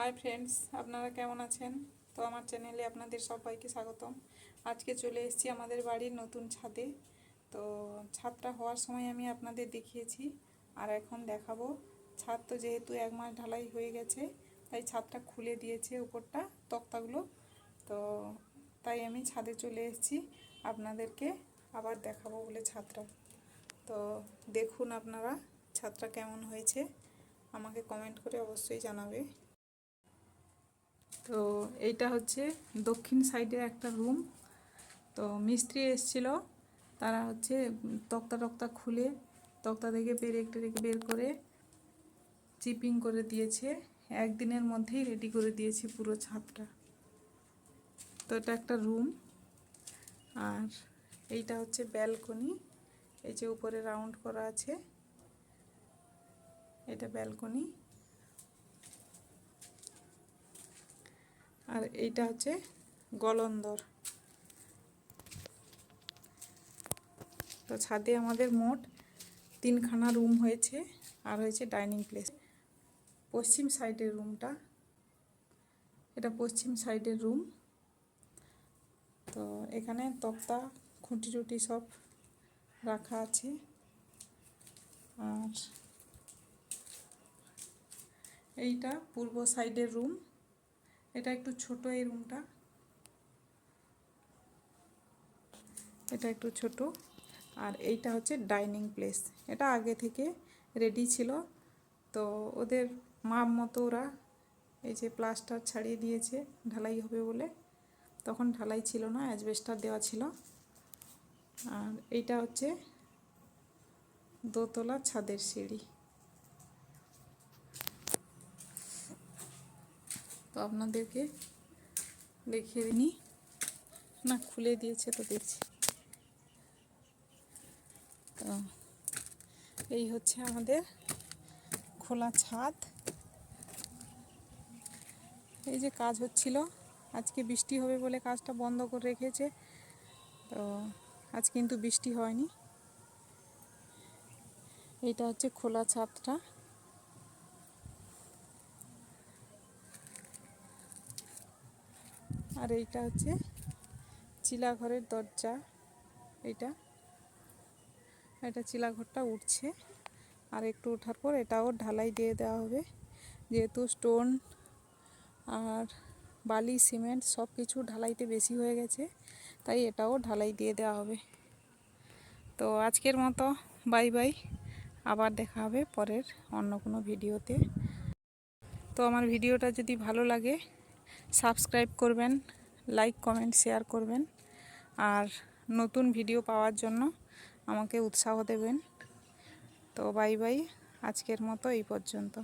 Hi friends আপনারা কেমন আছেন? তো আমার চ্যানেলে আপনাদের সবাইকে স্বাগতম। আজকে চলে এসেছি আমাদের বাড়ির নতুন ছাদে। তো ছাদটা হওয়ার সময় আমি আপনাদের দেখিয়েছি। আর এখন দেখাবো, ছাদ তো যেহেতু এক মাস ঢালাই হয়ে গেছে, তাই ছাদটা খুলে দিয়েছে উপরটা, তক্তাগুলো। তো তাই আমি ছাদে চলে এসেছি, আপনাদেরকে আবার দেখাবো বলে ছাদটা। তো দেখুন আপনারা, ছাদটা কেমন হয়েছে। আমাকে কমেন্ট করে অবশ্যই জানাবে। তো এইটা হচ্ছে দক্ষিণ সাইডের একটা রুম। তো মিস্ত্রি এসছিল, তারা হচ্ছে তক্তা টক্তা খুলে তক্তা থেকে পেরেক টেরেক বের করে চিপিং করে দিয়েছে। একদিনের মধ্যেই রেডি করে দিয়েছে পুরো ছাদটা। তো এটা একটা রুম। আর এইটা হচ্ছে ব্যালকনি। এই যে উপরে রাউন্ড করা আছে, এটা ব্যালকনি। আর এইটা হচ্ছে গলন্দর। তো ছাদে আমাদের মোট তিনখানা রুম হয়েছে আর হয়েছে ডাইনিং প্লেস। পশ্চিম সাইডের রুমটা, এটা পশ্চিম সাইডের রুম। তো এখানে তক্তা, খুঁটি টুটি সব রাখা আছে। আর এইটা পূর্ব সাইডের রুম। এটা একটু ছোট এই রুমটা। এটা একটু ছোট। আর এইটা হচ্ছে ডাইনিং প্লেস। এটা আগে থেকে রেডি ছিল। তো ওদের মাপ মতো ওরা এই যে প্লাস্টার ছাড়িয়ে দিয়েছে, ঢালাই হবে বলে। তখন ঢালাই ছিল না অ্যাজবেস্টার দেওয়া ছিল। আর এইটা হচ্ছে দোতলা ছাদের সিঁড়ি। তো আপনাদেরকে দেখিয়ে দিনি না, খুলে দিয়েছে তো দেখছি। তো এই হচ্ছে আমাদের খোলা ছাদ। এই যে কাজ হচ্ছিল, আজকে বৃষ্টি হবে বলে কাজটা বন্ধ করে রেখেছে। তো আজ কিন্তু বৃষ্টি হয়নি। এইটা হচ্ছে খোলা ছাদটা। আর এইটা হচ্ছে চিলাঘরের দরজা, এইটা। এটা চিলাঘরটা উঠছে, আর একটু ওঠার পর এটাও ঢালাই দিয়ে দেওয়া হবে। যেহেতু স্টোন আর বালি, সিমেন্ট সব কিছু ঢালাইতে বেশি হয়ে গেছে, তাই এটাও ঢালাই দিয়ে দেওয়া হবে। তো আজকের মতো বাই বাই, আবার দেখা হবে পরের অন্য কোনো ভিডিওতে। তো আমার ভিডিওটা যদি ভালো লাগে সাবস্ক্রাইব করবেন, লাইক, কমেন্ট, শেয়ার করবেন। আর নতুন ভিডিও পাওয়ার জন্য আমাকে উৎসাহ দেবেন। তো বাই বাই, আজকের মতো এই পর্যন্ত।